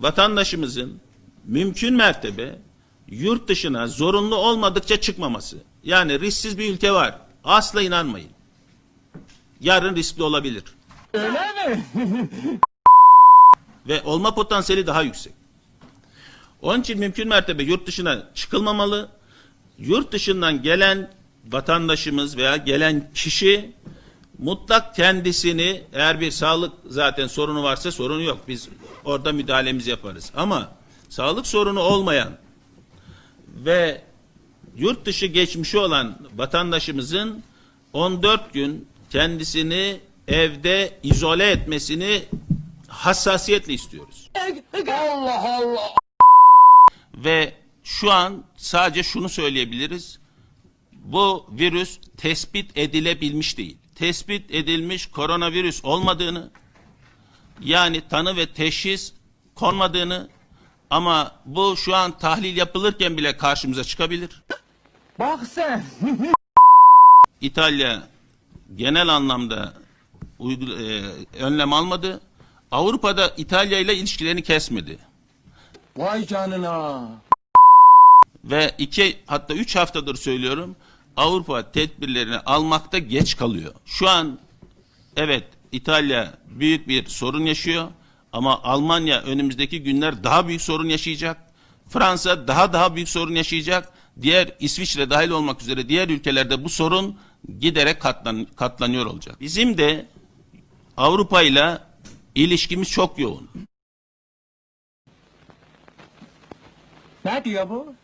vatandaşımızın mümkün mertebe yurt dışına zorunlu olmadıkça çıkmaması. Yani risksiz bir ülke var. Asla inanmayın. Yarın riskli olabilir. Öyle mi? Ve olma potansiyeli daha yüksek. Onun için mümkün mertebe yurt dışına çıkılmamalı. Yurt dışından gelen vatandaşımız veya gelen kişi mutlak kendisini eğer bir sağlık zaten sorunu varsa sorunu yok. Biz orada müdahalemizi yaparız. Ama sağlık sorunu olmayan ve yurt dışı geçmişi olan vatandaşımızın 14 gün kendisini evde izole etmesini hassasiyetle istiyoruz. Allah Allah. Ve şu an sadece şunu söyleyebiliriz. Bu virüs tespit edilebilmiş değil. Tespit edilmiş koronavirüs olmadığını yani tanı ve teşhis konmadığını ama bu şu an tahlil yapılırken bile karşımıza çıkabilir. Bak sen. İtalya genel anlamda uygu- e, önlem almadı. Avrupa'da İtalya ile ilişkilerini kesmedi. Vay canına. Ve iki hatta üç haftadır söylüyorum Avrupa tedbirlerini almakta geç kalıyor. Şu an evet İtalya büyük bir sorun yaşıyor ama Almanya önümüzdeki günler daha büyük sorun yaşayacak. Fransa daha daha büyük sorun yaşayacak. Diğer İsviçre dahil olmak üzere diğer ülkelerde bu sorun giderek katlan, katlanıyor olacak. Bizim de Avrupa ile ilişkimiz çok yoğun. Ne diyor bu?